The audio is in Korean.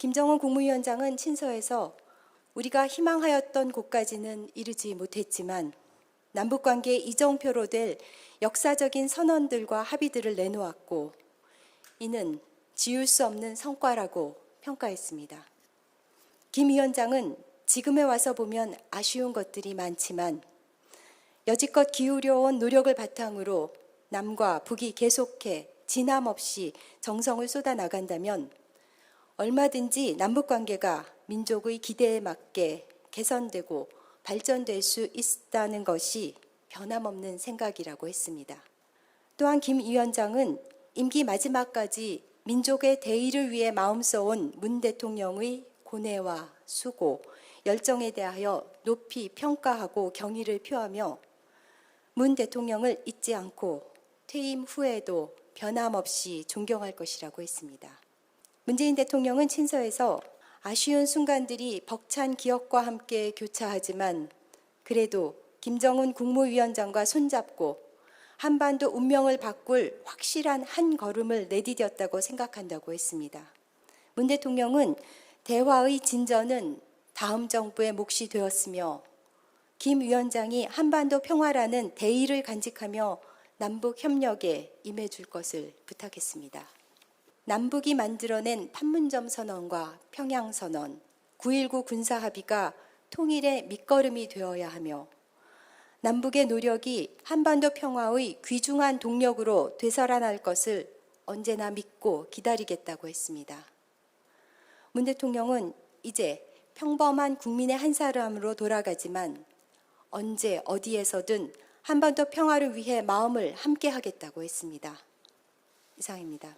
김정은 국무위원장은 친서에서 우리가 희망하였던 곳까지는 이르지 못했지만 남북 관계 이정표로 될 역사적인 선언들과 합의들을 내놓았고 이는 지울 수 없는 성과라고 평가했습니다. 김 위원장은 지금에 와서 보면 아쉬운 것들이 많지만 여지껏 기울여온 노력을 바탕으로 남과 북이 계속해 진함 없이 정성을 쏟아 나간다면 얼마든지 남북 관계가 민족의 기대에 맞게 개선되고 발전될 수 있다는 것이 변함없는 생각이라고 했습니다. 또한 김 위원장은 임기 마지막까지 민족의 대의를 위해 마음 써온 문 대통령의 고뇌와 수고, 열정에 대하여 높이 평가하고 경의를 표하며 문 대통령을 잊지 않고 퇴임 후에도 변함없이 존경할 것이라고 했습니다. 문재인 대통령은 친서에서 아쉬운 순간들이 벅찬 기억과 함께 교차하지만 그래도 김정은 국무위원장과 손잡고 한반도 운명을 바꿀 확실한 한 걸음을 내디뎠다고 생각한다고 했습니다. 문 대통령은 대화의 진전은 다음 정부의 몫이 되었으며 김 위원장이 한반도 평화라는 대의를 간직하며 남북 협력에 임해줄 것을 부탁했습니다. 남북이 만들어낸 판문점 선언과 평양 선언, 9.19 군사 합의가 통일의 밑거름이 되어야 하며 남북의 노력이 한반도 평화의 귀중한 동력으로 되살아날 것을 언제나 믿고 기다리겠다고 했습니다. 문 대통령은 이제 평범한 국민의 한 사람으로 돌아가지만 언제 어디에서든 한반도 평화를 위해 마음을 함께 하겠다고 했습니다. 이상입니다.